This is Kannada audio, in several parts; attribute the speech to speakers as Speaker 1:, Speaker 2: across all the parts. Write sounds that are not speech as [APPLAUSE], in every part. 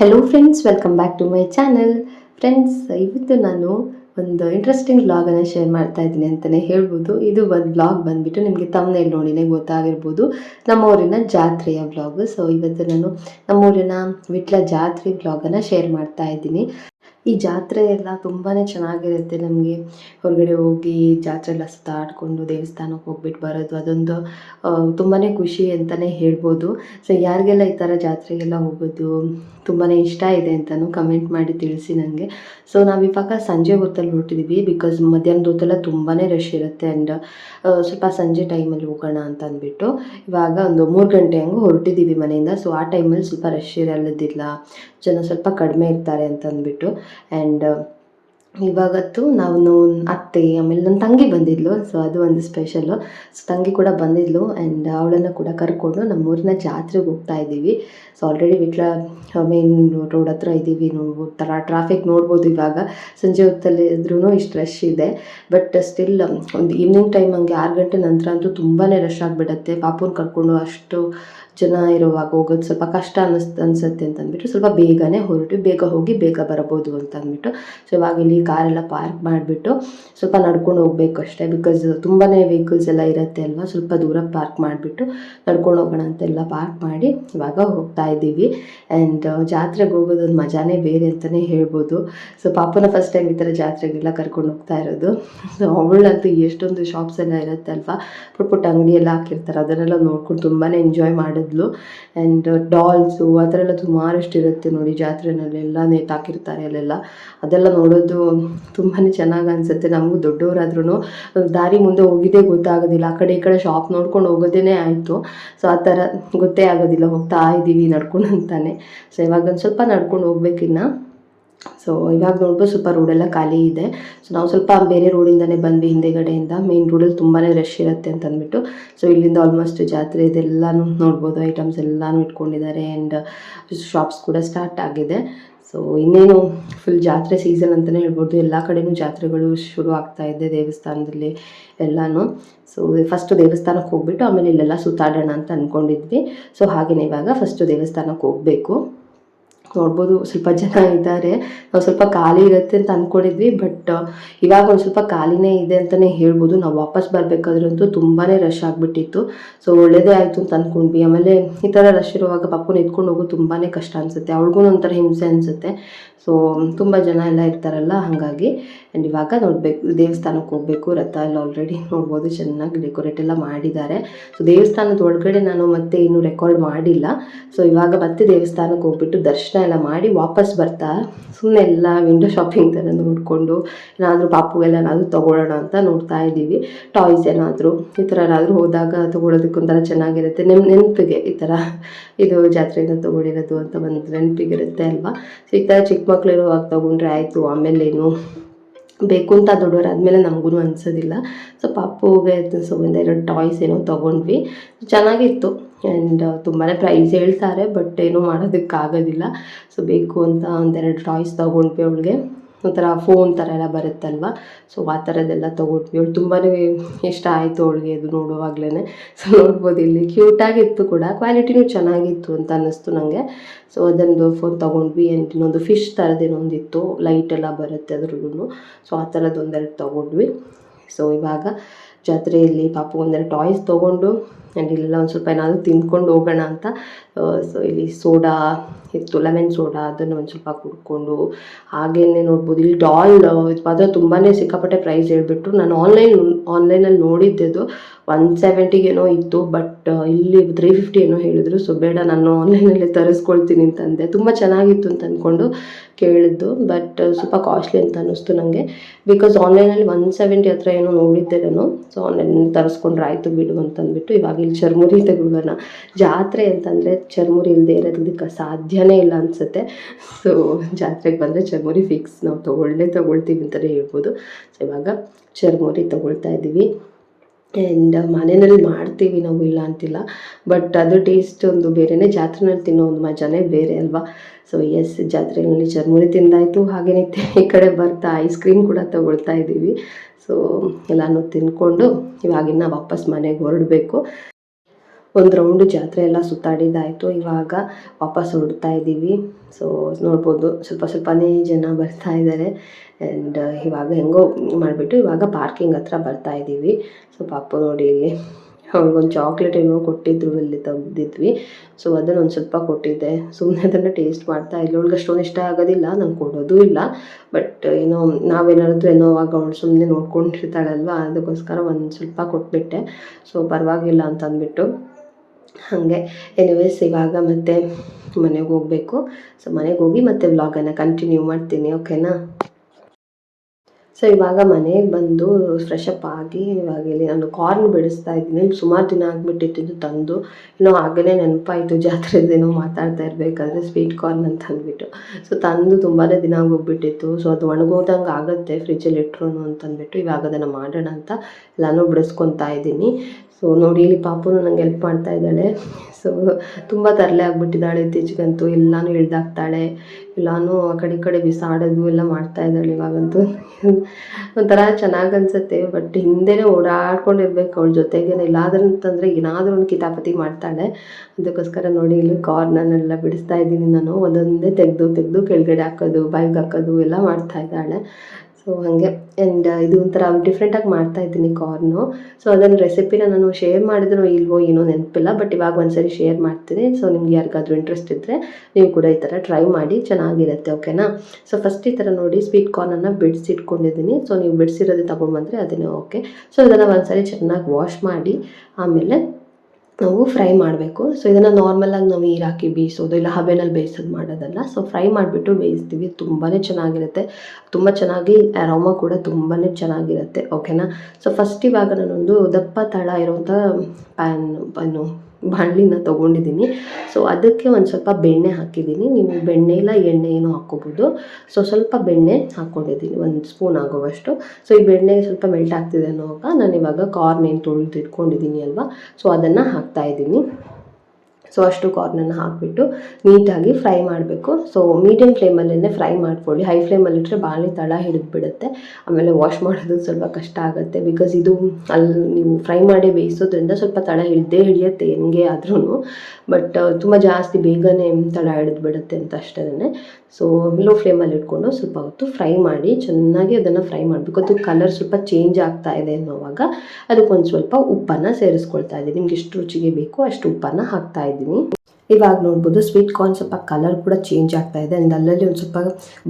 Speaker 1: Hello friends welcome back to my channel friends ಇವತ್ತು ನಾನು ಒಂದು ಇಂಟ್ರೆಸ್ಟಿಂಗ್ ವ್ಲಾಗನ್ನು ಶೇರ್ ಮಾಡ್ತಾ ಇದ್ದೀನಿ ಅಂತಲೇ ಹೇಳ್ಬೋದು. ಇದು ಒಂದು ವ್ಲಾಗ್ ಬಂದುಬಿಟ್ಟು ನಿಮಗೆ ತಮ್ಮನೇಲಿ ನೋಡಿನೇ ಗೊತ್ತಾಗಿರ್ಬೋದು. ನಮ್ಮೂರಿನ ಜಾತ್ರೆಯ ವ್ಲಾಗು ಸೊ ಇವತ್ತು ನಾನು ನಮ್ಮೂರಿನ ವಿಟ್ಲ ಜಾತ್ರೆ ವ್ಲಾಗನ್ನು ಶೇರ್ ಮಾಡ್ತಾ ಇದ್ದೀನಿ. ಈ ಜಾತ್ರೆ ಎಲ್ಲ ತುಂಬಾ ಚೆನ್ನಾಗಿರುತ್ತೆ ನಮಗೆ. ಹೊರಗಡೆ ಹೋಗಿ ಜಾತ್ರೆ ಎಲ್ಲ ಸುತ್ತಾಡಿಕೊಂಡು ದೇವಸ್ಥಾನಕ್ಕೆ ಹೋಗ್ಬಿಟ್ಟು ಬರೋದು ಅದೊಂದು ತುಂಬಾ ಖುಷಿ ಅಂತಲೇ ಹೇಳ್ಬೋದು. ಸೊ ಯಾರಿಗೆಲ್ಲ ಈ ಥರ ಜಾತ್ರೆಗೆಲ್ಲ ಹೋಗೋದು ತುಂಬಾ ಇಷ್ಟ ಇದೆ ಅಂತಲೂ ಕಮೆಂಟ್ ಮಾಡಿ ತಿಳಿಸಿ ನನಗೆ ಸೊ ನಾವು ಇವಾಗ ಸಂಜೆ ಹೊತ್ತಲ್ಲಿ ಹೊರಟಿದ್ದೀವಿ ಬಿಕಾಸ್ ಮಧ್ಯಾಹ್ನದ ಹೊತ್ತೆಲ್ಲ ತುಂಬಾ ರಶ್ ಇರುತ್ತೆ ಆ್ಯಂಡ್ ಸ್ವಲ್ಪ ಸಂಜೆ ಟೈಮಲ್ಲಿ ಹೋಗೋಣ ಅಂತ ಅಂದ್ಬಿಟ್ಟು ಇವಾಗ ಒಂದು ಮೂರು ಗಂಟೆ ಹಂಗೆ ಹೊರಟಿದ್ದೀವಿ ಮನೆಯಿಂದ. ಸೊ ಆ ಟೈಮಲ್ಲಿ ಸ್ವಲ್ಪ ರಶ್ ಇರಲ್ಲದಿಲ್ಲ ಜನ ಸ್ವಲ್ಪ ಕಡಿಮೆ ಇರ್ತಾರೆ ಅಂತ ಅಂದ್ಬಿಟ್ಟು. ಆ್ಯಂಡ್ ಇವಾಗತ್ತು ನಾನು ಅತ್ತೆ, ಆಮೇಲೆ ನನ್ನ ತಂಗಿ ಬಂದಿದ್ಲು ಸೊ ಅದು ಒಂದು ಸ್ಪೆಷಲ್ಲು ಸೊ ತಂಗಿ ಕೂಡ ಬಂದಿದ್ಲು ಆ್ಯಂಡ್ ಅವಳನ್ನು ಕೂಡ ಕರ್ಕೊಂಡು ನಮ್ಮೂರಿನ ಜಾತ್ರೆಗೆ ಹೋಗ್ತಾ ಇದ್ದೀವಿ. So already Vitla main road ಹತ್ರ ಇದ್ದೀವಿ. ನಾವು ಥರ ಟ್ರಾಫಿಕ್ ನೋಡ್ಬೋದು ಇವಾಗ. ಸಂಜೆ ಹೊತ್ತಲ್ಲಿ ಇದ್ರೂ ಇಷ್ಟು ರಶ್ ಇದೆ. ಬಟ್ ಸ್ಟಿಲ್ ಒಂದು ಈವ್ನಿಂಗ್ ಟೈಮ್ ಹಂಗೆ ಆರು ಗಂಟೆ ನಂತರ ಅಂತೂ ತುಂಬಾ ರಶ್ ಆಗಿಬಿಡತ್ತೆ. ಪಾಪುನ ಕರ್ಕೊಂಡು ಅಷ್ಟು ಜನ ಇರುವಾಗ ಹೋಗೋದು ಸ್ವಲ್ಪ ಕಷ್ಟ ಅನ್ನಿಸ್ ಅನಿಸುತ್ತೆ ಅಂತ ಅಂದ್ಬಿಟ್ಟು ಸ್ವಲ್ಪ ಬೇಗನೆ ಹೊರಟು ಬೇಗ ಹೋಗಿ ಬೇಗ ಬರಬಹುದು ಅಂತ ಅಂದ್ಬಿಟ್ಟು ಸೊ ಇವಾಗ ಇಲ್ಲಿ ಕಾರೆಲ್ಲ ಪಾರ್ಕ್ ಮಾಡಿಬಿಟ್ಟು ಸ್ವಲ್ಪ ನಡ್ಕೊಂಡು ಹೋಗ್ಬೇಕು ಅಷ್ಟೇ ಬಿಕಾಸ್ ತುಂಬಾ ವೆಹಿಕಲ್ಸ್ ಎಲ್ಲ ಇರುತ್ತೆ ಅಲ್ವಾ? ಸ್ವಲ್ಪ ದೂರ ಪಾರ್ಕ್ ಮಾಡಿಬಿಟ್ಟು ನಡ್ಕೊಂಡು ಹೋಗೋಣ ಅಂತೆಲ್ಲ ಪಾರ್ಕ್ ಮಾಡಿ ಇವಾಗ ಹೋಗ್ತಾ ಇದ್ದೀವಿ. ಆ್ಯಂಡ್ ಜಾತ್ರೆಗೆ ಹೋಗೋದೊಂದು ಮಜಾನೇ ಬೇರೆ ಅಂತಲೇ ಹೇಳ್ಬೋದು. ಸೊ ಪಾಪನ ಫಸ್ಟ್ ಟೈಮ್ ಈ ಥರ ಜಾತ್ರೆಗೆಲ್ಲ ಕರ್ಕೊಂಡು ಹೋಗ್ತಾ ಇರೋದು. ಸೊ ಅವಳಂತೂ ಎಷ್ಟೊಂದು ಶಾಪ್ಸ್ ಎಲ್ಲ ಇರುತ್ತೆ ಅಲ್ವಾ? ಪುಟ್ಟ ಪುಟ್ಟ ಅಂಗಡಿ ಎಲ್ಲ ಹಾಕಿರ್ತಾರೆ. ಅದನ್ನೆಲ್ಲ ನೋಡ್ಕೊಂಡು ತುಂಬಾ ಎಂಜಾಯ್ ಮಾಡಿದ್ಲು ಆ್ಯಂಡ್ ಡಾಲ್ಸು ಆ ಥರ ಎಲ್ಲ ಸುಮಾರಷ್ಟು ಇರುತ್ತೆ ನೋಡಿ ಜಾತ್ರೆನಲ್ಲಿ ಎಲ್ಲ ನೇತಾಕಿರ್ತಾರೆ ಅಲ್ಲೆಲ್ಲ. ಅದೆಲ್ಲ ನೋಡೋದು ತುಂಬಾ ಚೆನ್ನಾಗಿ ಅನಿಸುತ್ತೆ. ನಮಗೂ ದೊಡ್ಡವರಾದ್ರೂ ದಾರಿ ಮುಂದೆ ಹೋಗಿದ್ದೇ ಗೊತ್ತಾಗೋದಿಲ್ಲ. ಆ ಕಡೆ ಈ ಕಡೆ ಶಾಪ್ ನೋಡ್ಕೊಂಡು ಹೋಗೋದೇ ಆಯಿತು. ಸೊ ಆ ಥರ ಗೊತ್ತೇ ಆಗೋದಿಲ್ಲ. ಹೋಗ್ತಾ ಇದ್ದೀವಿ ನಡ್ಕೊಂಡು ಅಂತಾನೆ. ಸೊ ಇವಾಗ ಒಂದು ಸ್ವಲ್ಪ ನಡ್ಕೊಂಡು ಹೋಗ್ಬೇಕಿನ್ನ. ಸೊ ಇವಾಗ ನೋಡ್ಬೋದು ಸ್ವಲ್ಪ ರೋಡೆಲ್ಲ ಖಾಲಿ ಇದೆ. ಸೊ ನಾವು ಸ್ವಲ್ಪ ಬೇರೆ ರೋಡಿಂದನೇ ಬಂದ್ವಿ ಹಿಂದೆಗಡೆಯಿಂದ. ಮೇನ್ ರೋಡಲ್ಲಿ ತುಂಬಾ ರಶ್ ಇರುತ್ತೆ ಅಂತ ಅಂದ್ಬಿಟ್ಟು ಸೊ ಇಲ್ಲಿಂದ ಆಲ್ಮೋಸ್ಟ್ ಜಾತ್ರೆ ಇದೆಲ್ಲಾನು ನೋಡ್ಬೋದು. ಐಟಮ್ಸ್ ಎಲ್ಲಾನು ಇಟ್ಕೊಂಡಿದ್ದಾರೆ ಆ್ಯಂಡ್ ಶಾಪ್ಸ್ ಕೂಡ ಸ್ಟಾರ್ಟ್ ಆಗಿದೆ. ಸೊ ಇನ್ನೇನು ಫುಲ್ ಜಾತ್ರೆ ಸೀಸನ್ ಅಂತಲೇ ಹೇಳ್ಬೋದು. ಎಲ್ಲ ಕಡೆಯೂ ಜಾತ್ರೆಗಳು ಶುರು ಆಗ್ತಾ ಇದೆ ದೇವಸ್ಥಾನದಲ್ಲಿ ಎಲ್ಲನೂ. ಸೊ ಫಸ್ಟು ದೇವಸ್ಥಾನಕ್ಕೆ ಹೋಗ್ಬಿಟ್ಟು ಆಮೇಲೆ ಇಲ್ಲೆಲ್ಲ ಸುತ್ತಾಡೋಣ ಅಂತ ಅಂದ್ಕೊಂಡಿದ್ವಿ ಸೊ ಹಾಗೆಯೇ ಇವಾಗ ಫಸ್ಟು ದೇವಸ್ಥಾನಕ್ಕೆ ಹೋಗಬೇಕು. ನೋಡ್ಬೋದು, ಸ್ವಲ್ಪ ಜನ ಇದ್ದಾರೆ. ನಾವು ಸ್ವಲ್ಪ ಖಾಲಿ ಇರುತ್ತೆ ಅಂತ ಅಂದ್ಕೊಂಡಿದ್ವಿ ಬಟ್ ಇವಾಗ ಒಂದು ಸ್ವಲ್ಪ ಖಾಲಿನೇ ಇದೆ ಅಂತಲೇ ಹೇಳ್ಬೋದು. ನಾವು ವಾಪಸ್ ಬರಬೇಕಾದ್ರಂತೂ ತುಂಬಾ ರಶ್ ಆಗಿಬಿಟ್ಟಿತ್ತು. ಸೊ ಒಳ್ಳೇದೇ ಆಯಿತು ಅಂತ ಅಂದ್ಕೊಂಡ್ವಿ ಆಮೇಲೆ ಈ ಥರ ರಶ್ ಇರುವಾಗ ಪಾಪುನ ಎತ್ಕೊಂಡು ಹೋಗೋದು ತುಂಬಾ ಕಷ್ಟ ಅನಿಸುತ್ತೆ. ಅವ್ಳಿಗೂ ಒಂಥರ ಹಿಂಸೆ ಅನಿಸುತ್ತೆ. ಸೊ ತುಂಬ ಜನ ಎಲ್ಲ ಇರ್ತಾರಲ್ಲ, ಹಾಗಾಗಿ. ಆ್ಯಂಡ್ ಇವಾಗ ನೋಡಬೇಕು ದೇವಸ್ಥಾನಕ್ಕೆ ಹೋಗಬೇಕು. ರಥ ಎಲ್ಲ ಆಲ್ರೆಡಿ ನೋಡ್ಬೋದು, ಚೆನ್ನಾಗಿ ಡೆಕೋರೇಟ್ ಎಲ್ಲ ಮಾಡಿದ್ದಾರೆ. ಸೊ ದೇವಸ್ಥಾನದ ಒಳಗಡೆ ನಾನು ಮತ್ತೆ ಇನ್ನೂ ರೆಕಾರ್ಡ್ ಮಾಡಿಲ್ಲ. ಸೊ ಇವಾಗ ಮತ್ತೆ ದೇವಸ್ಥಾನಕ್ಕೆ ಹೋಗ್ಬಿಟ್ಟು ದರ್ಶನ ಎಲ್ಲ ಮಾಡಿ ವಾಪಸ್ ಬರ್ತಾ ಸುಮ್ಮನೆ ಎಲ್ಲ ವಿಂಡೋ ಶಾಪಿಂಗ್ ಥರ ನೋಡಿಕೊಂಡು ಏನಾದರೂ ಪಾಪುಗೆಲ್ಲ ಏನಾದರೂ ತೊಗೊಳ್ಳೋಣ ಅಂತ ನೋಡ್ತಾ ಇದ್ದೀವಿ. ಟಾಯ್ಸ್ ಏನಾದರೂ, ಈ ಥರ ಏನಾದರೂ ಹೋದಾಗ ತೊಗೊಳೋದಕ್ಕೆ ಒಂಥರ ಚೆನ್ನಾಗಿರುತ್ತೆ. ನಿಮ್ಮ ನೆನಪಿಗೆ ಈ ಥರ ಇದು ಜಾತ್ರೆಯಿಂದ ತೊಗೊಂಡಿರೋದು ಅಂತ ಒಂದು ನೆನಪಿಗಿರುತ್ತೆ ಅಲ್ವಾ? ಸೊ ಈ ಥರ ಚಿಕ್ಕ ಮಕ್ಕಳಿರುವಾಗ ತೊಗೊಂಡ್ರೆ ಆಯಿತು ಆಮೇಲೇನು ಬೇಕು ಅಂತ ದೊಡ್ಡವರಾದ್ಮೇಲೆ ನಮಗೂ ಅನ್ಸೋದಿಲ್ಲ. ಸೊ ಪಾಪುಗೆ ಸೊ ಒಂದೆರಡು ಟಾಯ್ಸ್ ಏನೋ ತೊಗೊಂಡ್ವಿ. ಚೆನ್ನಾಗಿತ್ತು. ಆ್ಯಂಡ್ ತುಂಬಾ ಪ್ರೈಸ್ ಹೇಳ್ತಾರೆ ಬಟ್ ಏನೂ ಮಾಡೋದಕ್ಕಾಗೋದಿಲ್ಲ. ಸೊ ಬೇಕು ಅಂತ ಒಂದೆರಡು ಟಾಯ್ಸ್ ತೊಗೊಂಡ್ವಿ ಅವಳಿಗೆ. ಒಂಥರ ಫೋನ್ ಥರ ಎಲ್ಲ ಬರುತ್ತಲ್ವ? ಸೊ ಆ ಥರದ್ದೆಲ್ಲ ತೊಗೊಂಡ್ವಿ ಅವಳು ತುಂಬಾ ಇಷ್ಟ ಆಯಿತು ಅವಳಿಗೆ ಇದು ನೋಡುವಾಗ್ಲೇ ಸೊ ನೋಡ್ಬೋದು, ಇಲ್ಲಿ ಕ್ಯೂಟಾಗಿತ್ತು ಕೂಡ. ಕ್ವಾಲಿಟಿನೂ ಚೆನ್ನಾಗಿತ್ತು ಅಂತ ಅನ್ನಿಸ್ತು ನನಗೆ ಸೊ ಅದೊಂದು ಫೋನ್ ತೊಗೊಂಡ್ವಿ. ಆ್ಯಂಡ್ ಇನ್ನೊಂದು ಫಿಶ್ ಥರದ್ದೇನೋ ಒಂದಿತ್ತು ಲೈಟ್ ಎಲ್ಲ ಬರುತ್ತೆ ಅದ್ರಲ್ಲೂ ಸೊ ಆ ಥರದ್ದು ಒಂದೆರಡು ತೊಗೊಂಡ್ವಿ. ಸೊ ಇವಾಗ ಜಾತ್ರೆಯಲ್ಲಿ ಪಾಪು ಒಂದೆರಡು ಟಾಯ್ಸ್ ತೊಗೊಂಡು ಆ್ಯಂಡ್ ಇಲ್ಲೆಲ್ಲ ಒಂದು ಸ್ವಲ್ಪ ಏನಾದರೂ ತಿಂದ್ಕೊಂಡು ಹೋಗೋಣ ಅಂತ ಸೊ ಇಲ್ಲಿ ಸೋಡಾ ಇತ್ತು ಲೆಮನ್ ಸೋಡಾ ಅದನ್ನು ಒಂದು ಸ್ವಲ್ಪ ಕುಡ್ಕೊಂಡು ಹಾಗೇನೆ ನೋಡ್ಬೋದು, ಇಲ್ಲಿ ಡಾಲ್ ಮಾತ್ರ ತುಂಬಾ ಸಿಕ್ಕಾಪಟ್ಟೆ ಪ್ರೈಸ್ ಹೇಳಿಬಿಟ್ಟು ನಾನು ಆನ್ಲೈನ್ ಆನ್ಲೈನಲ್ಲಿ ನೋಡಿದ್ದೆದು ಒನ್ ಸೆವೆಂಟಿಗೇನೋ ಇತ್ತು ಬಟ್ ಇಲ್ಲಿ ತ್ರೀ ಫಿಫ್ಟಿ ಏನೋ ಹೇಳಿದ್ರು ಸೊ ಬೇಡ, ನಾನು ಆನ್ಲೈನಲ್ಲೇ ತರಿಸ್ಕೊಳ್ತೀನಿ ಅಂತಂದೆ ತುಂಬ ಚೆನ್ನಾಗಿತ್ತು ಅಂತ ಅಂದ್ಕೊಂಡು ಕೇಳಿದ್ದು ಬಟ್ ಸ್ವಲ್ಪ ಕಾಸ್ಟ್ಲಿ ಅಂತ ಅನ್ನಿಸ್ತು ನನಗೆ ಬಿಕಾಸ್ ಆನ್ಲೈನಲ್ಲಿ ಒನ್ ಸೆವೆಂಟಿ ಹತ್ರ ಏನೋ ನೋಡಿದ್ದೆ ನಾನು ಸೊ ಆನ್ಲೈನ್ ತರಿಸ್ಕೊಂಡ್ರೆ ಆಯಿತು ಬಿಡು ಅಂತಂದ್ಬಿಟ್ಟು ಇವಾಗ ಇಲ್ಲಿ ಚರ್ಮುರಿ ತಗೊಳ್ಳೋಣ. ಜಾತ್ರೆ ಅಂತಂದರೆ ಚರ್ಮುರಿ ಇಲ್ಲದೆ ಇರೋದಕ್ಕೆ ಸಾಧ್ಯನೇ ಇಲ್ಲ ಅನಿಸುತ್ತೆ. ಸೊ ಜಾತ್ರೆಗೆ ಬಂದರೆ ಚರ್ಮುರಿ ಫಿಕ್ಸ್ ನಾವು ತೊಗೊಳ್ಳೇ ತೊಗೊಳ್ತೀವಿ ಅಂತಲೇ ಹೇಳ್ಬೋದು. ಸೊ ಇವಾಗ ಚರ್ಮುರಿ ತೊಗೊಳ್ತಾ ಇದ್ದೀವಿ. ಆ್ಯಂಡ್ ಮನೆಯಲ್ಲಿ ಮಾಡ್ತೀವಿ ನಾವು ಇಲ್ಲ ಅಂತಿಲ್ಲ. ಬಟ್ ಅದು ಟೇಸ್ಟ್ ಒಂದು ಬೇರೆಯೇ ಜಾತ್ರೆನಲ್ಲಿ ತಿನ್ನೋ ಒಂದು ಮಜಾನೇ ಬೇರೆ ಅಲ್ವಾ? ಸೊ ಎಸ್ ಜಾತ್ರೆಯಲ್ಲಿ ಚರ್ಮುರಿ ತಿಂದಾಯಿತು. ಹಾಗೆಯೇ ಈ ಕಡೆ ಬರ್ತಾ ಐಸ್ ಕ್ರೀಮ್ ಕೂಡ ತೊಗೊಳ್ತಾ ಇದ್ದೀವಿ. ಸೊ ಎಲ್ಲನೂ ತಿಂದ್ಕೊಂಡು ಇವಾಗಿನ್ನ ವಾಪಸ್ ಮನೆಗೆ ಹೊರಡಬೇಕು. ಒಂದು ರೌಂಡ್ ಜಾತ್ರೆ ಎಲ್ಲ ಸುತ್ತಾಡಿದ್ದಾಯಿತು. ಇವಾಗ ವಾಪಸ್ ಹೊರಡ್ತಾ ಇದ್ದೀವಿ ಸೊ ನೋಡ್ಬೋದು. ಸ್ವಲ್ಪ ಸ್ವಲ್ಪನೇ ಜನ ಬರ್ತಾ ಇದ್ದಾರೆ ಆ್ಯಂಡ್ ಇವಾಗ ಹೆಂಗೋ ಮಾಡಿಬಿಟ್ಟು ಇವಾಗ ಪಾರ್ಕಿಂಗ್ ಹತ್ರ ಬರ್ತಾ ಇದ್ದೀವಿ ಸೊ ಪಾಪು ನೋಡಿ ಇಲ್ಲಿ ಅವ್ರಿಗೊಂದು ಚಾಕ್ಲೇಟ್ ಏನೋ ಕೊಟ್ಟಿದ್ರು ಇಲ್ಲಿ ತೆಗ್ದಿದ್ವಿ. ಸೊ ಅದನ್ನು ಒಂದು ಸ್ವಲ್ಪ ಕೊಟ್ಟಿದ್ದೆ. ಸುಮ್ಮನೆ ಅದನ್ನು ಟೇಸ್ಟ್ ಮಾಡ್ತಾ ಇಲ್ಲ. ಅವ್ಳಿಗೆ ಅಷ್ಟೊಂದು ಇಷ್ಟ ಆಗೋದಿಲ್ಲ. ನಂಗೆ ಕೊಡೋದು ಇಲ್ಲ. ಬಟ್ ಏನೋ ನಾವೇನಾದ್ರು ಏನೋ ಅವಾಗ ಅವಳು ಸುಮ್ಮನೆ ನೋಡ್ಕೊಂಡಿರ್ತಾಳಲ್ವ? ಅದಕ್ಕೋಸ್ಕರ ಒಂದು ಸ್ವಲ್ಪ ಕೊಟ್ಬಿಟ್ಟೆ. ಸೊ ಪರವಾಗಿಲ್ಲ ಅಂತ ಅಂದ್ಬಿಟ್ಟು ಹಾಗೆ. ಎನಿವೇಸ್ ಇವಾಗ ಮತ್ತೆ ಮನೆಗೆ ಹೋಗಬೇಕು. ಸೊ ಮನೆಗೆ ಹೋಗಿ ಮತ್ತೆ ವ್ಲಾಗನ್ನು ಕಂಟಿನ್ಯೂ ಮಾಡ್ತೀನಿ ಓಕೆನಾ ಸೊ ಇವಾಗ ಮನೆಗೆ ಬಂದು ಫ್ರೆಶ್ ಅಪ್ ಆಗಿ ಇವಾಗ ಇಲ್ಲಿ ನಾನು ಕಾರ್ನ್ ಬಿಡಿಸ್ತಾ ಇದ್ದೀನಿ. ಸುಮಾರು ದಿನ ಆಗಿಬಿಟ್ಟಿತ್ತು ತಂದು. ಏನೋ ಆಗಲೇ ನೆನಪಾಯಿತು ಜಾತ್ರೆದೇನೋ ಮಾತಾಡ್ತಾ ಇರಬೇಕಾದ್ರೆ ಸ್ವೀಟ್ ಕಾರ್ನ್ ಅಂತ ಅಂದ್ಬಿಟ್ಟು. ಸೊ ತಂದು ತುಂಬಾ ದಿನ ಆಗೋಗ್ಬಿಟ್ಟಿತ್ತು. ಸೊ ಅದು ಒಣಗೋದಂಗೆ ಆಗುತ್ತೆ ಫ್ರಿಜ್ಜಲ್ಲಿ ಇಟ್ರು ಅಂತ ಅಂದ್ಬಿಟ್ಟು ಇವಾಗ ಅದನ್ನು ಮಾಡೋಣ ಅಂತ ಎಲ್ಲನೂ ಬಿಡಿಸ್ಕೊತಾ ಇದ್ದೀನಿ. ಸೊ ನೋಡಿ ಇಲ್ಲಿ ಪಾಪುನು ನಂಗೆ ಹೆಲ್ಪ್ ಮಾಡ್ತಾ ಇದ್ದಾಳೆ. ಸೊ ತುಂಬ ತರಲೆ ಆಗಿಬಿಟ್ಟಿದ್ದಾಳೆ ಇತ್ತೀಚೆಗಂತೂ. ಎಲ್ಲನೂ ಇಳ್ದಾಕ್ತಾಳೆ ಎಲ್ಲನೂ ಆ ಕಡೆ ಈ ಕಡೆ ಬಿಸಾಡೋದು ಎಲ್ಲ ಮಾಡ್ತಾ ಇದ್ದಾಳೆ ಇವಾಗಂತೂ. ಒಂಥರ ಚೆನ್ನಾಗಿ ಅನ್ಸುತ್ತೆ, ಬಟ್ ಹಿಂದೆನೇ ಓಡಾಡ್ಕೊಂಡಿರ್ಬೇಕು ಅವಳ ಜೊತೆಗೆ ಇಲ್ಲಾದ್ರೆ ಅಂತಂದರೆ ಏನಾದರೂ ಒಂದು ಕಿತಾಪತಿ ಮಾಡ್ತಾಳೆ. ಅದಕ್ಕೋಸ್ಕರ ನೋಡಿ ಇಲ್ಲಿ ಕಾರ್ನನ್ನೆಲ್ಲ ಬಿಡಿಸ್ತಾ ಇದ್ದೀನಿ ನಾನು. ಒಂದೊಂದೇ ತೆಗೆದು ತೆಗೆದು ಕೆಳಗಡೆ ಹಾಕೋದು, ಬಾಯಿಗೆ ಹಾಕೋದು ಎಲ್ಲ ಮಾಡ್ತಾ ಇದ್ದಾಳೆ. ಸೊ ಹಾಗೆ. ಆ್ಯಂಡ್ ಇದು ಒಂಥರ ಡಿಫ್ರೆಂಟಾಗಿ ಮಾಡ್ತಾ ಇದ್ದೀನಿ ಕಾರ್ನು ಸೊ ಅದನ್ನು ರೆಸಿಪಿನ ನಾನು ಶೇರ್ ಮಾಡಿದ್ರು ಇಲ್ವೋ ಏನೋ ನೆನಪಿಲ್ಲ ಬಟ್ ಇವಾಗ ಒಂದ್ಸರಿ ಶೇರ್ ಮಾಡ್ತೀನಿ. ಸೊ ನಿಮ್ಗೆ ಯಾರಿಗಾದ್ರೂ ಇಂಟ್ರೆಸ್ಟ್ ಇದ್ದರೆ ನೀವು ಕೂಡ ಈ ಥರ ಟ್ರೈ ಮಾಡಿ, ಚೆನ್ನಾಗಿರುತ್ತೆ ಓಕೆನಾ ಸೊ ಫಸ್ಟ್ ಈ ಥರ ನೋಡಿ ಸ್ವೀಟ್ ಕಾರ್ನನ್ನು ಬಿಡಿಸಿಟ್ಕೊಂಡಿದ್ದೀನಿ ಸೊ ನೀವು ಬಿಡಿಸಿರೋದು ತೊಗೊಂಡ್ಬಂದರೆ ಅದನ್ನೇ ಓಕೆ ಸೊ ಇದನ್ನು ಒಂದ್ಸರಿ ಚೆನ್ನಾಗಿ ವಾಶ್ ಮಾಡಿ, ಆಮೇಲೆ ನಾವು ಫ್ರೈ ಮಾಡಬೇಕು. ಸೊ ಇದನ್ನು ನಾರ್ಮಲಾಗಿ ನಾವು ನೀರು ಹಾಕಿ ಬೇಯಿಸೋದು, ಇಲ್ಲ ಹಬೆನಲ್ಲಿ ಬೇಯಿಸೋದು ಮಾಡೋದಲ್ಲ. ಸೊ ಫ್ರೈ ಮಾಡಿಬಿಟ್ಟು ಬೇಯಿಸ್ತೀವಿ. ತುಂಬಾ ಚೆನ್ನಾಗಿರುತ್ತೆ. ತುಂಬ ಚೆನ್ನಾಗಿ ಅರೋಮ ಕೂಡ ತುಂಬಾ ಚೆನ್ನಾಗಿರುತ್ತೆ. ಓಕೆನಾ ಸೊ ಫಸ್ಟ್ ಇವಾಗ ನಾನೊಂದು ದಪ್ಪ ತಳ ಇರೋಂಥ ಪ್ಯಾನ್ ಏನು ಬಾಣಲಿನ ತೊಗೊಂಡಿದ್ದೀನಿ. ಸೊ ಅದಕ್ಕೆ ಒಂದು ಸ್ವಲ್ಪ ಬೆಣ್ಣೆ ಹಾಕಿದ್ದೀನಿ. ನೀವು ಬೆಣ್ಣೆ ಇಲ್ಲ ಎಣ್ಣೆ ಏನೋ ಹಾಕ್ಕೋಬೋದು ಸೊ ಸ್ವಲ್ಪ ಬೆಣ್ಣೆ ಹಾಕ್ಕೊಂಡಿದ್ದೀನಿ ಒಂದು ಸ್ಪೂನ್ ಆಗೋವಷ್ಟು. ಸೊ ಈ ಬೆಣ್ಣೆ ಸ್ವಲ್ಪ ಮೆಲ್ಟ್ ಆಗ್ತಿದೆ ಅನ್ನೋವಾಗ ನಾನು ಇವಾಗ ಕಾರ್ನ್ ಏನು ತೊಳೆದು ಇಟ್ಕೊಂಡಿದ್ದೀನಿ ಅಲ್ವಾ? ಸೊ ಅದನ್ನು ಹಾಕ್ತಾಯಿದ್ದೀನಿ ಸೊ ಅಷ್ಟು ಕಾರ್ನನ್ನು ಹಾಕಿಬಿಟ್ಟು ನೀಟಾಗಿ ಫ್ರೈ ಮಾಡಬೇಕು. ಸೊ ಮೀಡಿಯಮ್ ಫ್ಲೇಮಲ್ಲೇ ಫ್ರೈ ಮಾಡ್ಕೊಳ್ಳಿ. ಹೈ ಫ್ಲೇಮಲ್ಲಿ ಇಟ್ಟರೆ ಬಾಳೆ ತಳ ಹಿಡಿದು ಬಿಡುತ್ತೆ ಆಮೇಲೆ ವಾಶ್ ಮಾಡೋದು ಸ್ವಲ್ಪ ಕಷ್ಟ ಆಗುತ್ತೆ. ಬಿಕಾಸ್ ಇದು ಅಲ್ಲಿ ನೀವು ಫ್ರೈ ಮಾಡಿ ಬೇಯಿಸೋದ್ರಿಂದ ಸ್ವಲ್ಪ ತಳ ಹಿಡ್ದೇ ಹಿಡಿಯುತ್ತೆ, ಹೆಂಗೆ ಆದ್ರೂ ಬಟ್ ತುಂಬ ಜಾಸ್ತಿ ಬೇಗನೆ ತಳ ಹಿಡಿದು ಬಿಡುತ್ತೆ ಅಂತ ಅಷ್ಟೇ ಸೊ ಲೋ ಫ್ಲೇಮಲ್ಲಿ ಇಟ್ಕೊಂಡು ಸ್ವಲ್ಪ ಹೊತ್ತು ಫ್ರೈ ಮಾಡಿ, ಚೆನ್ನಾಗಿ ಅದನ್ನು ಫ್ರೈ ಮಾಡಬೇಕು. ಅದು ಕಲರ್ ಸ್ವಲ್ಪ ಚೇಂಜ್ ಆಗ್ತಾ ಇದೆ ಅನ್ನೋವಾಗ ಅದಕ್ಕೊಂದು ಸ್ವಲ್ಪ ಉಪ್ಪನ್ನು ಸೇರಿಸ್ಕೊಳ್ತಾ ಇದ್ದೀನಿ. ನಿಮ್ಗೆ ಎಷ್ಟು ರುಚಿಗೆ ಬೇಕೋ ಅಷ್ಟು ಉಪ್ಪನ್ನು ಹಾಕ್ತಾ ಇದ್ದೀನಿ. ಇವಾಗ ನೋಡ್ಬೋದು ಸ್ವೀಟ್ ಕಾರ್ನ್ ಸ್ವಲ್ಪ ಕಲರ್ ಕೂಡ ಚೇಂಜ್ ಆಗ್ತಾ ಇದೆ. ಆ್ಯಂಡ್ ಅಲ್ಲಲ್ಲಿ ಒಂದು ಸ್ವಲ್ಪ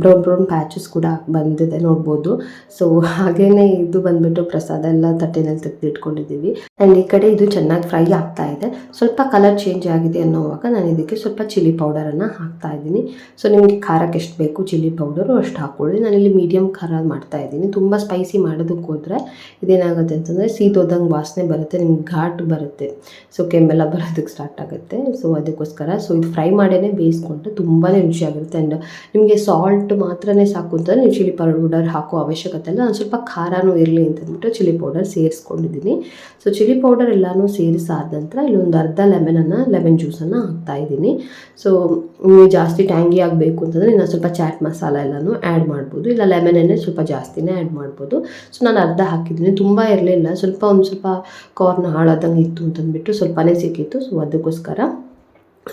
Speaker 1: ಬ್ರೌನ್ ಬ್ರೌನ್ ಪ್ಯಾಚಸ್ ಕೂಡ ಬಂದಿದೆ ನೋಡ್ಬೋದು. ಸೊ ಹಾಗೇನೆ ಇದು ಬಂದ್ಬಿಟ್ಟು ಪ್ರಸಾದ ಎಲ್ಲ ತಟ್ಟೆನಲ್ಲಿ ತೆಗೆದಿಟ್ಕೊಂಡಿದ್ದೀವಿ. ಆ್ಯಂಡ್ ಈ ಕಡೆ ಇದು ಚೆನ್ನಾಗಿ ಫ್ರೈ ಆಗ್ತಾ ಇದೆ. ಸ್ವಲ್ಪ ಕಲರ್ ಚೇಂಜ್ ಆಗಿದೆ ಅನ್ನೋವಾಗ ನಾನು ಇದಕ್ಕೆ ಸ್ವಲ್ಪ ಚಿಲ್ಲಿ ಪೌಡರನ್ನು ಹಾಕ್ತಾ ಇದ್ದೀನಿ. ಸೊ ನಿಮಗೆ ಖಾರಕ್ಕೆ ಎಷ್ಟು ಬೇಕು ಚಿಲ್ಲಿ ಪೌಡರು ಅಷ್ಟು ಹಾಕ್ಕೊಳ್ಳಿ ನಾನಿಲ್ಲಿ ಮೀಡಿಯಮ್ ಖಾರ ಮಾಡ್ತಾ ಇದ್ದೀನಿ. ತುಂಬ ಸ್ಪೈಸಿ ಮಾಡೋದಕ್ಕೆ ಹೋದರೆ ಇದೇನಾಗುತ್ತೆ ಅಂತಂದರೆ ಸೀದೋದಂಗೆ ವಾಸನೆ ಬರುತ್ತೆ, ನಿಮ್ಗೆ ಘಾಟ್ ಬರುತ್ತೆ. ಸೊ ಕೆಮ್ಮೆಲ್ಲ ಬರೋದಕ್ಕೆ ಸ್ಟಾರ್ಟ್ ಆಗುತ್ತೆ. ಸೊ ಅದಕ್ಕೋಸ್ಕರ ಸೊ ಇದು ಫ್ರೈ ಮಾಡೇ ಬೇಯಿಸ್ಕೊಂಡ್ರೆ ತುಂಬಾ ರುಚಿಯಾಗಿರುತ್ತೆ. ಆ್ಯಂಡ್ ನಿಮಗೆ ಸಾಲ್ಟ್ ಮಾತ್ರನೇ ಸಾಕು ಅಂತಂದರೆ ನೀವು ಚಿಲ್ಲಿ ಪೌಡರ್ ಹಾಕೋ ಅವಶ್ಯಕತೆ ಇಲ್ಲ. ನಾನು ಸ್ವಲ್ಪ ಖಾರನೂ ಇರಲಿ ಅಂತಂದ್ಬಿಟ್ಟು ಚಿಲ್ಲಿ ಪೌಡರ್ ಸೇರಿಸ್ಕೊಂಡಿದ್ದೀನಿ. ಸೊ ಚಿಲ್ಲಿ ಪೌಡರ್ ಎಲ್ಲನೂ ಸೇರಿಸಾದ ನಂತರ ಇಲ್ಲಿ ಒಂದು ಅರ್ಧ ಲೆಮನನ್ನು ಲೆಮನ್ ಜ್ಯೂಸನ್ನು ಹಾಕ್ತಾ ಇದ್ದೀನಿ. ಸೊ ನೀವು ಜಾಸ್ತಿ ಟ್ಯಾಂಗಿ ಆಗಬೇಕು ಅಂತಂದರೆ ನಾನು ಸ್ವಲ್ಪ ಚಾಟ್ ಮಸಾಲ ಎಲ್ಲನೂ ಆ್ಯಡ್ ಮಾಡ್ಬೋದು. ಇಲ್ಲ ಲೆಮನನ್ನೇ ಸ್ವಲ್ಪ ಜಾಸ್ತಿನೇ ಆ್ಯಡ್ ಮಾಡ್ಬೋದು. ಸೊ ನಾನು ಅರ್ಧ ಹಾಕಿದ್ದೀನಿ. ತುಂಬ ಇರಲಿಲ್ಲ. ಸ್ವಲ್ಪ ಒಂದು ಸ್ವಲ್ಪ ಕಾರ್ನ್ ಹಾಳಾದಂಗೆ ಇತ್ತು ಅಂತಂದ್ಬಿಟ್ಟು ಸ್ವಲ್ಪನೇ ಸಿಕ್ಕಿತ್ತು. ಸೊ ಅದಕ್ಕೋಸ್ಕರ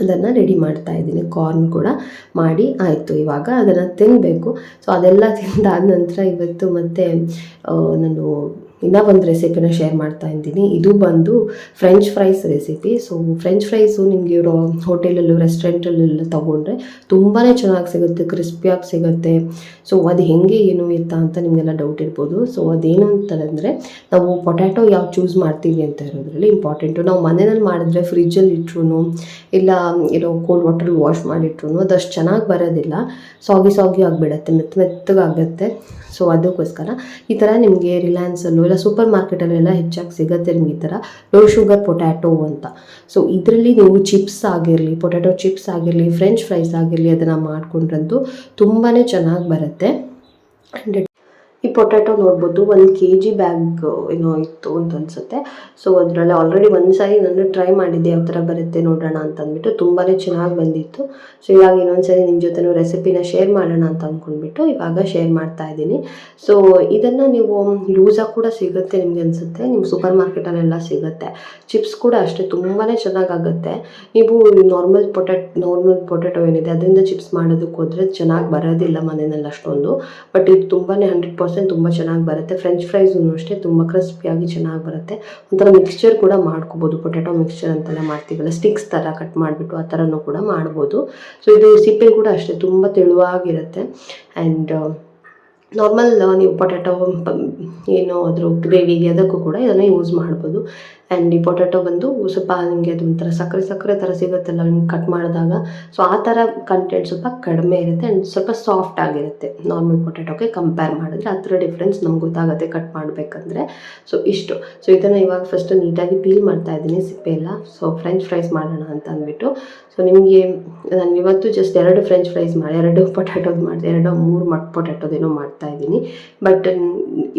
Speaker 1: ಅದನ್ನು ರೆಡಿ ಮಾಡ್ತಾ ಇದ್ದೀನಿ. ಕಾರ್ನ್ ಕೂಡ ಮಾಡಿ ಆಯಿತು ಇವಾಗ ಅದನ್ನು ತಿನ್ನಬೇಕು ಸೊ ಅದೆಲ್ಲ ತಿಂದಾದ ನಂತರ ಇವತ್ತು ಮತ್ತೆ ನಾನು ಇನ್ನೂ ಒಂದು ರೆಸಿಪಿನ ಶೇರ್ ಮಾಡ್ತಾ ಇದ್ದೀನಿ. ಇದು ಬಂದು French fries recipe so French fries ನಿಮಗೆ ಇರೋ ಹೋಟೆಲಲ್ಲೂ ರೆಸ್ಟೋರೆಂಟಲ್ಲೆಲ್ಲ ತೊಗೊಂಡ್ರೆ ತುಂಬಾ ಚೆನ್ನಾಗಿ ಸಿಗುತ್ತೆ ಕ್ರಿಸ್ಪಿಯಾಗಿ ಸಿಗುತ್ತೆ. ಸೊ ಅದು ಹೆಂಗೆ, ಏನು ಇತ್ತ ಅಂತ ನಿಮಗೆಲ್ಲ ಡೌಟ್ ಇರ್ಬೋದು. ಸೊ ಅದೇನು ಅಂತಂದರೆ, ನಾವು ಪೊಟ್ಯಾಟೊ ಯಾವ ಚೂಸ್ ಮಾಡ್ತೀವಿ ಅಂತ ಇರೋದ್ರಲ್ಲಿ ಇಂಪಾರ್ಟೆಂಟು ನಾವು ಮನೆಯಲ್ಲಿ ಮಾಡಿದ್ರೆ ಫ್ರಿಜ್ಜಲ್ಲಿ ಇಟ್ರು ಇಲ್ಲ, ಏನೋ ಕೋಲ್ಡ್ ವಾಟ್ರಲ್ಲಿ ವಾಶ್ ಮಾಡಿಟ್ರು ಅದಷ್ಟು ಚೆನ್ನಾಗಿ ಬರೋದಿಲ್ಲ. ಸಾಗಿ ಸಾಗಿ ಆಗಿಬಿಡತ್ತೆ, ಮೆತ್ತ, ಮೆತ್ತಗಾಗುತ್ತೆ. ಸೊ ಅದಕ್ಕೋಸ್ಕರ ಈ ಥರ ನಿಮಗೆ ರಿಲಯನ್ಸಲ್ಲೂ ಇಲ್ಲ ಸೂಪರ್ ಮಾರ್ಕೆಟಲ್ಲೆಲ್ಲ ಹೆಚ್ಚಾಗಿ ಸಿಗುತ್ತೆ ನಿಮ್ಗೆ ಈ ಥರ ಲೋ ಶುಗರ್ ಪೊಟ್ಯಾಟೊ ಅಂತ. ಸೊ ಇದರಲ್ಲಿ ನೀವು ಚಿಪ್ಸ್ ಆಗಿರಲಿ ಪೊಟ್ಯಾಟೊ ಚಿಪ್ಸ್ ಆಗಿರಲಿ ಫ್ರೆಂಚ್ ಫ್ರೈಸ್ ಆಗಿರಲಿ ಅದನ್ನು ಮಾಡ್ಕೊಂಡ್ರಂತೂ ತುಂಬಾ ಚೆನ್ನಾಗಿ ಬರುತ್ತೆ. ಆ್ಯಂಡ್ ಈ ಪೊಟ್ಯಾಟೊ ನೋಡ್ಬೋದು. ಒಂದು ಕೆ ಜಿ ಬ್ಯಾಗ್, ಏನೋ ಇತ್ತು ಅಂತ ಅನ್ಸುತ್ತೆ. ಸೊ ಅದರಲ್ಲಿ ಆಲ್ರೆಡಿ ಒಂದು ಸಾರಿ ನಾನು ಟ್ರೈ ಮಾಡಿದ್ದೆ ಯಾವ ಥರ ಬರುತ್ತೆ ನೋಡೋಣ ಅಂತ ಅಂದ್ಬಿಟ್ಟು. ತುಂಬಾ ಚೆನ್ನಾಗಿ ಬಂದಿತ್ತು. ಸೊ ಇವಾಗ ಇನ್ನೊಂದ್ಸರಿ ನಿಮ್ಮ ಜೊತೆ ರೆಸಿಪಿನ ಶೇರ್ ಮಾಡೋಣ ಅಂತ ಅಂದ್ಕೊಂಡ್ಬಿಟ್ಟು ಇವಾಗ ಶೇರ್ ಮಾಡ್ತಾ ಇದ್ದೀನಿ. ಸೊ ಇದನ್ನು ನೀವು ಲೂಸಾಗಿ ಕೂಡ ಸಿಗುತ್ತೆ ನಿಮಗೆ ಅನಿಸುತ್ತೆ. ನಿಮ್ಮ ಸೂಪರ್ ಮಾರ್ಕೆಟಲ್ಲೆಲ್ಲ ಸಿಗುತ್ತೆ. ಚಿಪ್ಸ್ ಕೂಡ ಅಷ್ಟೇ ತುಂಬಾ ಚೆನ್ನಾಗಾಗುತ್ತೆ. ನೀವು ನಾರ್ಮಲ್ ಪೊಟ್ಯಾಟ್ ನಾರ್ಮಲ್ ಪೊಟ್ಯಾಟೊ ಏನಿದೆ, ಅದರಿಂದ ಚಿಪ್ಸ್ ಮಾಡೋದಕ್ಕೆ ಹೋದರೆ ಚೆನ್ನಾಗಿ ಬರೋದಿಲ್ಲ ಮನೆಯಲ್ಲಿ ಅಷ್ಟೊಂದು ಬಟ್ ಇದು ತುಂಬಾ ಹಂಡ್ರೆಡ್ ಪರ್ಸೆಂಟ್ ತುಂಬ ಚೆನ್ನಾಗಿ ಬರುತ್ತೆ. ಫ್ರೆಂಚ್ ಫ್ರೈಸೂ ಅಷ್ಟೇ ತುಂಬ ಕ್ರಿಸ್ಪಿಯಾಗಿ ಚೆನ್ನಾಗಿ ಬರುತ್ತೆ. ಒಂಥರ ಮಿಕ್ಸ್ಚರ್ ಕೂಡ ಮಾಡ್ಕೋಬೋದು. ಪೊಟ್ಯಾಟೊ ಮಿಕ್ಸ್ಚರ್ ಅಂತೆಲ್ಲ ಮಾಡ್ತೀವಲ್ಲ ಸ್ಟಿಕ್ಸ್ ಥರ ಕಟ್ ಮಾಡಿಬಿಟ್ಟು ಆ ಥರನೂ ಕೂಡ ಮಾಡ್ಬೋದು. ಸೊ ಇದು ಸಿಪ್ಪೆ ಕೂಡ ಅಷ್ಟೇ, ತುಂಬ ತೆಳುವಾಗಿರುತ್ತೆ. ಆ್ಯಂಡ್ ನಾರ್ಮಲ್ ನೀವು ಪೊಟ್ಯಾಟೊ ಏನು ಅದ್ರ ಗ್ರೇವಿಗೆ ಅದಕ್ಕೂ ಕೂಡ ಇದನ್ನು ಯೂಸ್ ಮಾಡ್ಬೋದು. ಆ್ಯಂಡ್ ಈ ಪೊಟ್ಯಾಟೊ ಬಂದು ಸ್ವಲ್ಪ ನಿಮಗೆ ಅದು ಒಂಥರ ಸಕ್ಕರೆ ಸಕ್ಕರೆ ಥರ ಸಿಗುತ್ತಲ್ಲ ನಿಮ್ಗೆ ಕಟ್ ಮಾಡಿದಾಗ. ಸೊ ಆ ಥರ ಕಂಟೆಂಟ್ ಸ್ವಲ್ಪ ಕಡಿಮೆ ಇರುತ್ತೆ ಆ್ಯಂಡ್ ಸ್ವಲ್ಪ ಸಾಫ್ಟ್ ಆಗಿರುತ್ತೆ. ನಾರ್ಮಲ್ ಪೊಟ್ಯಾಟೊಗೆ ಕಂಪೇರ್ ಮಾಡಿದ್ರೆ ಥರ ಡಿಫ್ರೆನ್ಸ್ ನಮ್ಗೆ ಗೊತ್ತಾಗುತ್ತೆ ಕಟ್ ಮಾಡಬೇಕಂದ್ರೆ. ಸೊ ಇಷ್ಟು. ಸೊ ಇದನ್ನು ಇವಾಗ ಫಸ್ಟ್ ನೀಟಾಗಿ ಪೀಲ್ ಮಾಡ್ತಾ ಇದ್ದೀನಿ, ಸಿಪ್ಪೆ ಎಲ್ಲ. ಸೊ ಫ್ರೆಂಚ್ ಫ್ರೈಸ್ ಮಾಡೋಣ ಅಂತ ಅಂದ್ಬಿಟ್ಟು. ಸೊ ನಿಮಗೆ ನಾನು ಇವತ್ತು ಜಸ್ಟ್ ಎರಡು ಫ್ರೆಂಚ್ ಫ್ರೈಸ್ ಮಾಡಿ, ಎರಡು [LAUGHS] ಪೊಟ್ಯಾಟೋದು ಮಾಡಿದೆ, ಎರಡು ಮೂರು ಮಟ್ ಪೊಟ್ಯಾಟೋದೇನೋ ಮಾಡ್ತಾ ಇದ್ದೀನಿ. ಬಟ್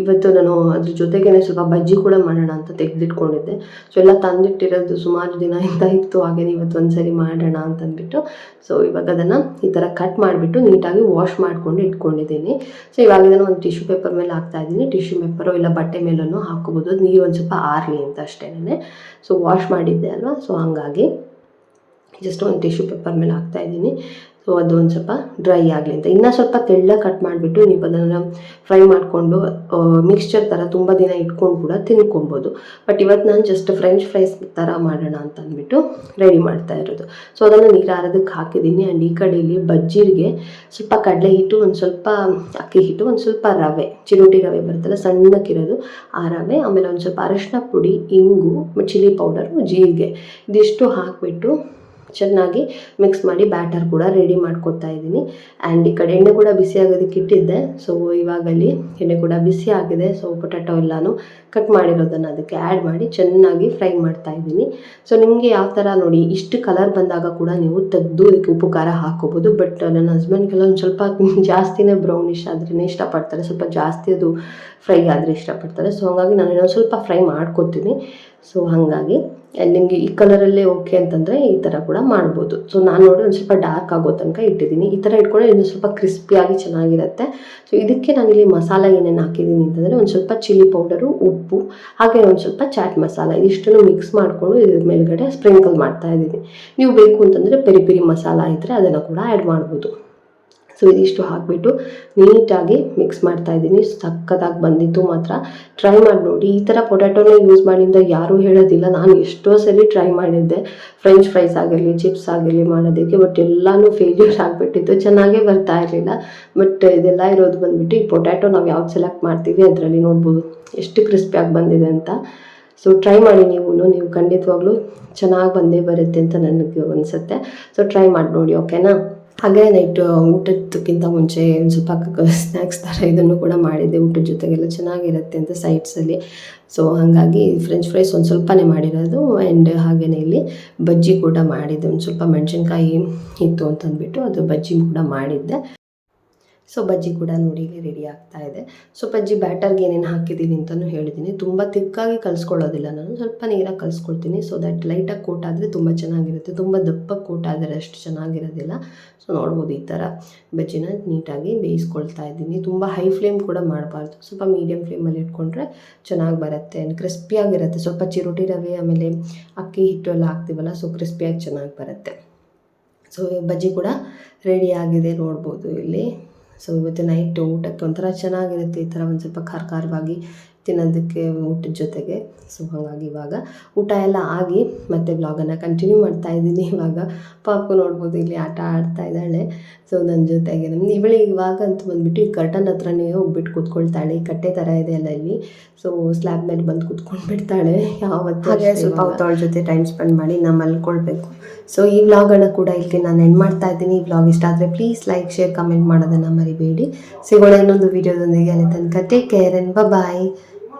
Speaker 1: ಇವತ್ತು ನಾನು ಅದ್ರ ಜೊತೆಗೇನೆ ಸ್ವಲ್ಪ ಬಜ್ಜಿ ಕೂಡ ಮಾಡೋಣ ಅಂತ ತೆಗೆದಿಟ್ಕೊಂಡಿದ್ದೆ. ಸೊ ಎಲ್ಲ ತಂದಿಟ್ಟಿರೋದು ಸುಮಾರು ದಿನ ಇಂದ ಇತ್ತು, ಹಾಗೆ ಇವತ್ತು ಒಂದ್ಸರಿ ಮಾಡೋಣ ಅಂತ ಅಂದ್ಬಿಟ್ಟು. ಸೊ ಇವಾಗ ಅದನ್ನು ಈ ಥರ ಕಟ್ ಮಾಡಿಬಿಟ್ಟು ನೀಟಾಗಿ ವಾಶ್ ಮಾಡಿಕೊಂಡು ಇಟ್ಕೊಂಡಿದ್ದೀನಿ. ಸೊ ಇವಾಗ ಇದನ್ನು ಒಂದು ಟಿಶ್ಯೂ ಪೇಪರ್ ಮೇಲೆ ಹಾಕ್ತಾ ಇದ್ದೀನಿ. ಟಿಶ್ಯೂ ಪೇಪರು ಇಲ್ಲ ಬಟ್ಟೆ ಮೇಲೂ ಹಾಕೋಬೋದು. ನೀರು ಒಂದು ಸ್ವಲ್ಪ ಆರಲಿ ಅಂತ ಅಷ್ಟೇನೆ. ಸೊ ವಾಶ್ ಮಾಡಿದ್ದೆ ಅಲ್ವಾ? ಸೊ ಹಂಗಾಗಿ ಜಸ್ಟ್ ಒಂದು ಟಿಶ್ಯೂ ಪೇಪರ್ ಮೇಲೆ ಹಾಕ್ತಾ ಇದ್ದೀನಿ. ಸೊ ಅದು ಒಂದು ಸ್ವಲ್ಪ ಡ್ರೈ ಆಗಲಿ ಅಂತ. ಇನ್ನೂ ಸ್ವಲ್ಪ ತೆಳ್ಳಗೆ ಕಟ್ ಮಾಡಿಬಿಟ್ಟು ನೀವು ಅದನ್ನು ಫ್ರೈ ಮಾಡಿಕೊಂಡು ಮಿಕ್ಸ್ಚರ್ ಥರ ತುಂಬ ದಿನ ಇಟ್ಕೊಂಡು ಕೂಡ ತಿನ್ಕೊಬೋದು. ಬಟ್ ಇವತ್ತು ನಾನು ಜಸ್ಟ್ ಫ್ರೆಂಚ್ ಫ್ರೈಸ್ ಥರ ಮಾಡೋಣ ಅಂತ ಅಂದ್ಬಿಟ್ಟು ರೆಡಿ ಮಾಡ್ತಾ ಇರೋದು. ಸೊ ಅದನ್ನು ನೀರು ಆರೋದಕ್ಕೆ ಹಾಕಿದ್ದೀನಿ. ಆ್ಯಂಡ್ ಈ ಕಡೆಯಲ್ಲಿ ಬಜ್ಜೀರಿಗೆ ಸ್ವಲ್ಪ ಕಡಲೆ ಹಿಟ್ಟು, ಒಂದು ಸ್ವಲ್ಪ ಅಕ್ಕಿ ಹಿಟ್ಟು, ಒಂದು ಸ್ವಲ್ಪ ರವೆ. ಚಿರೋಟಿ ರವೆ ಬರುತ್ತಲ್ಲ, ಸಣ್ಣಕ್ಕಿರೋದು ಆ ರವೆ, ಆಮೇಲೆ ಒಂದು ಸ್ವಲ್ಪ ಅರಶಿನ ಪುಡಿ, ಇಂಗು, ಚಿಲ್ಲಿ ಪೌಡರು, ಜೀರಿಗೆ. ಇದಿಷ್ಟು ಹಾಕಿಬಿಟ್ಟು ಚೆನ್ನಾಗಿ ಮಿಕ್ಸ್ ಮಾಡಿ ಬ್ಯಾಟರ್ ಕೂಡ ರೆಡಿ ಮಾಡ್ಕೊತಾ ಇದ್ದೀನಿ. ಆ್ಯಂಡ್ ಈ ಕಡೆ ಎಣ್ಣೆ ಕೂಡ ಬಿಸಿ ಆಗೋದಕ್ಕೆ ಇಟ್ಟಿದ್ದೆ. ಸೊ ಇವಾಗಲ್ಲಿ ಎಣ್ಣೆ ಕೂಡ ಬಿಸಿ ಆಗಿದೆ. ಸೊ ಪೊಟ್ಯಾಟೊ ಎಲ್ಲನೂ ಕಟ್ ಮಾಡಿರೋದನ್ನು ಅದಕ್ಕೆ ಆ್ಯಡ್ ಮಾಡಿ ಚೆನ್ನಾಗಿ ಫ್ರೈ ಮಾಡ್ತಾ ಇದ್ದೀನಿ. ಸೊ ನಿಮಗೆ ಯಾವ ಥರ ನೋಡಿ, ಇಷ್ಟು ಕಲರ್ ಬಂದಾಗ ಕೂಡ ನೀವು ತೆಗೆದು ಅದಕ್ಕೆ ಉಪ್ಪು ಖಾರ ಹಾಕೋಬೋದು. ಬಟ್ ನನ್ನ ಹಸ್ಬೆಂಡ್ಗೆಲ್ಲ ಒಂದು ಸ್ವಲ್ಪ [LAUGHS] ಜಾಸ್ತಿನೇ ಬ್ರೌನಿಶ್ ಆದ್ರೇ ಇಷ್ಟಪಡ್ತಾರೆ. ಸ್ವಲ್ಪ ಜಾಸ್ತಿ ಅದು ಫ್ರೈ ಆದರೆ ಇಷ್ಟಪಡ್ತಾರೆ. ಸೊ ಹಾಗಾಗಿ ನಾನು ಇನ್ನೊಂದು ಸ್ವಲ್ಪ ಫ್ರೈ ಮಾಡ್ಕೊತೀನಿ. ಸೊ ಹಾಗಾಗಿ ನಿಮಗೆ ಈ ಕಲರಲ್ಲೇ ಓಕೆ ಅಂತಂದರೆ ಈ ಥರ ಕೂಡ ಮಾಡ್ಬೋದು. ಸೊ ನಾನು ನೋಡಿ ಒಂದು ಸ್ವಲ್ಪ ಡಾರ್ಕ್ ಆಗೋ ತನಕ ಇಟ್ಟಿದ್ದೀನಿ. ಈ ಥರ ಇಟ್ಕೊಂಡ್ರೆ ಇನ್ನೂ ಸ್ವಲ್ಪ ಕ್ರಿಸ್ಪಿಯಾಗಿ ಚೆನ್ನಾಗಿರುತ್ತೆ. ಸೊ ಇದಕ್ಕೆ ನಾನಿಲ್ಲಿ ಮಸಾಲ ಏನೇನು ಹಾಕಿದ್ದೀನಿ ಅಂತಂದರೆ ಒಂದು ಸ್ವಲ್ಪ ಚಿಲ್ಲಿ ಪೌಡರು ಉಪ್ಪು, ಹಾಗೆ ಒಂದು ಸ್ವಲ್ಪ ಚಾಟ್ ಮಸಾಲ. ಇದಿಷ್ಟನ್ನು ಮಿಕ್ಸ್ ಮಾಡಿಕೊಂಡು ಇದ್ರ ಮೇಲ್ಗಡೆ ಸ್ಪ್ರಿಂಕಲ್ ಮಾಡ್ತಾ ಇದ್ದೀನಿ. ನೀವು ಬೇಕು ಅಂತಂದರೆ ಪೆರಿ ಪೆರಿ ಮಸಾಲ ಇದ್ದರೆ ಅದನ್ನು ಕೂಡ ಆ್ಯಡ್ ಮಾಡ್ಬೋದು. ಸೊ ಇದಿಷ್ಟು ಹಾಕಿಬಿಟ್ಟು ನೀಟಾಗಿ ಮಿಕ್ಸ್ ಮಾಡ್ತಾ ಇದ್ದೀನಿ. ಸಕ್ಕತ್ತಾಗಿ ಬಂದಿತ್ತು ಮಾತ್ರ. ಟ್ರೈ ಮಾಡಿ ನೋಡಿ. ಈ ಥರ ಪೊಟ್ಯಾಟೋನ ಯೂಸ್ ಮಾಡಿಂದ ಯಾರೂ ಹೇಳೋದಿಲ್ಲ. ನಾನು ಎಷ್ಟೋ ಸರಿ ಟ್ರೈ ಮಾಡಿದ್ದೆ. ಫ್ರೆಂಚ್ ಫ್ರೈಸ್ ಆಗಿರಲಿ ಚಿಪ್ಸ್ ಆಗಿರಲಿ ಮಾಡೋದಕ್ಕೆ ಬಟ್ ಎಲ್ಲನೂ ಫೇಲ್ಯೂರ್ [LAUGHS] ಆಗಿಬಿಟ್ಟಿತ್ತು. ಚೆನ್ನಾಗೇ ಬರ್ತಾ ಇರಲಿಲ್ಲ. ಬಟ್ ಇದೆಲ್ಲ ಇರೋದು ಬಂದುಬಿಟ್ಟು ಈ ಪೊಟ್ಯಾಟೊ ನಾವು ಯಾವ್ದು ಸೆಲೆಕ್ಟ್ ಮಾಡ್ತೀವಿ ಅದರಲ್ಲಿ ನೋಡ್ಬೋದು. ಎಷ್ಟು ಕ್ರಿಸ್ಪಿಯಾಗಿ ಬಂದಿದೆ ಅಂತ. ಸೊ ಟ್ರೈ ಮಾಡಿ ನೀವು ನೀವು ಖಂಡಿತವಾಗ್ಲೂ ಚೆನ್ನಾಗಿ ಬಂದೇ ಬರುತ್ತೆ ಅಂತ ನನಗೆ ಅನಿಸುತ್ತೆ. ಸೊ ಟ್ರೈ ಮಾಡಿ ನೋಡಿ ಓಕೆನಾ ಹಾಗೆ ನೈಟ್ ಊಟದಕ್ಕಿಂತ ಮುಂಚೆ ಒಂದು ಸ್ವಲ್ಪ ಸ್ನ್ಯಾಕ್ಸ್ ಥರ [LAUGHS] ಇದನ್ನು ಕೂಡ ಮಾಡಿದ್ದೆ. ಊಟದ ಜೊತೆಗೆಲ್ಲ ಚೆನ್ನಾಗಿರುತ್ತೆ ಅಂತ ಸೈಡ್ಸಲ್ಲಿ ಸೊ ಹಾಗಾಗಿ ಫ್ರೆಂಚ್ ಫ್ರೈಸ್ ಒಂದು ಸ್ವಲ್ಪನೇ ಮಾಡಿರೋದು ಆ್ಯಂಡ್ ಹಾಗೆಯೇ ಇಲ್ಲಿ ಬಜ್ಜಿ ಕೂಡ ಮಾಡಿದ್ದೆ. ಒಂದು ಸ್ವಲ್ಪ ಮೆಣಸಿನ್ಕಾಯಿ ಇತ್ತು ಅಂತಂದ್ಬಿಟ್ಟು ಅದು ಬಜ್ಜಿ ಕೂಡ ಮಾಡಿದ್ದೆ. ಸೊ ಬಜ್ಜಿ ಕೂಡ ನೋಡಿ ಇಲ್ಲಿ ರೆಡಿ ಆಗ್ತಾ ಇದೆ. ಸೊ ಬಜ್ಜಿ ಬ್ಯಾಟರ್ಗೆ ಏನೇನು ಹಾಕಿದ್ದೀನಿ ಅಂತಲೂ ಹೇಳಿದ್ದೀನಿ ತುಂಬ ತಿಕ್ಕಾಗಿ ಕಲಿಸ್ಕೊಳ್ಳೋದಿಲ್ಲ ನಾನು. ಸ್ವಲ್ಪ ನೀರಾಗಿ ಕಲಿಸ್ಕೊಳ್ತೀನಿ. ಸೊ ದಟ್ ಲೈಟಾಗಿ ಕೋಟ್ ಆದರೆ ತುಂಬ ಚೆನ್ನಾಗಿರುತ್ತೆ. ತುಂಬ ದಪ್ಪ ಕೋಟ್ ಆದರೆ ಅಷ್ಟು ಚೆನ್ನಾಗಿರೋದಿಲ್ಲ. ಸೊ ನೋಡ್ಬೋದು ಈ ಥರ ಬಜ್ಜಿನ ನೀಟಾಗಿ ಬೇಯಿಸ್ಕೊಳ್ತಾ ಇದ್ದೀನಿ. ತುಂಬ ಹೈ ಫ್ಲೇಮ್ ಕೂಡ ಮಾಡಬಾರ್ದು. ಸ್ವಲ್ಪ ಮೀಡಿಯಮ್ ಫ್ಲೇಮಲ್ಲಿ ಇಟ್ಕೊಂಡ್ರೆ ಚೆನ್ನಾಗಿ ಬರುತ್ತೆ ಕ್ರಿಸ್ಪಿಯಾಗಿರುತ್ತೆ ಸ್ವಲ್ಪ ಚಿರೋಟಿ ರವೆ, ಆಮೇಲೆ ಅಕ್ಕಿ ಹಿಟ್ಟು ಎಲ್ಲ ಹಾಕ್ತೀವಲ್ಲ ಸೊ ಕ್ರಿಸ್ಪಿಯಾಗಿ ಚೆನ್ನಾಗಿ ಬರುತ್ತೆ. ಸೊ ಬಜ್ಜಿ ಕೂಡ ರೆಡಿ ಆಗಿದೆ ನೋಡ್ಬೋದು ಇಲ್ಲಿ. ಸೊ ಇವತ್ತು ನೈಟ್ ಊಟಕ್ಕೆ ಒಂಥರ ಚೆನ್ನಾಗಿರುತ್ತೆ ಈ ಥರ ಒಂದು ಸ್ವಲ್ಪ ಖಾರ ಖಾರವಾಗಿ ತಿನ್ನೋದಕ್ಕೆ ಊಟದ ಜೊತೆಗೆ. ಸೊ ಹಾಗಾಗಿ ಇವಾಗ ಊಟ ಎಲ್ಲ ಆಗಿ ಮತ್ತೆ ಬ್ಲಾಗನ್ನು ಕಂಟಿನ್ಯೂ ಮಾಡ್ತಾ ಇದ್ದೀನಿ. ಇವಾಗ ಪಾಪು ನೋಡ್ಬೋದು ಇಲ್ಲಿ ಆಟ ಆಡ್ತಾ ಇದ್ದಾಳೆ. ಸೊ ನನ್ನ ಜೊತೆಗೆ ನಮ್ಮ ಇವಳಿ ಇವಾಗ ಅಂತ ಬಂದುಬಿಟ್ಟು ಈ ಕರ್ಟನ್ ಹತ್ರನೇ ಹೋಗ್ಬಿಟ್ಟು ಕೂತ್ಕೊಳ್ತಾಳೆ. ಈ ಕಟ್ಟೆ ಥರ ಇದೆ ಅಲ್ಲ ಇಲ್ಲಿ. ಸೊ ಸ್ಲ್ಯಾಬ್ ಮೇಲೆ ಬಂದು ಕೂತ್ಕೊಂಡು ಬಿಡ್ತಾಳೆ ಯಾವತ್ತು ಹಾಗೆ ಸ್ವಲ್ಪ ಹೊತ್ತು ಅವಳ ಜೊತೆ ಟೈಮ್ ಸ್ಪೆಂಡ್ ಮಾಡಿ ನಾವು ಮಲ್ಕೊಳ್ಬೇಕು. ಸೊ ಈ ವ್ಲಾಗನ್ನು ಕೂಡ ಇಲ್ಲಿ ನಾನು ಎಂಡ್ ಮಾಡ್ತಾ ಇದ್ದೀನಿ. ಈ ವ್ಲಾಗ್ ಇಷ್ಟ ಆದರೆ ಪ್ಲೀಸ್ ಲೈಕ್ ಶೇರ್ ಕಮೆಂಟ್ ಮಾಡೋದನ್ನು ಮರಿಬೇಡಿ. ಸಿಗೋಣ ಇನ್ನೊಂದು ವಿಡಿಯೋದೊಂದಿಗೆ ಅಲ್ಲಿ ತನಕ. Take care and bye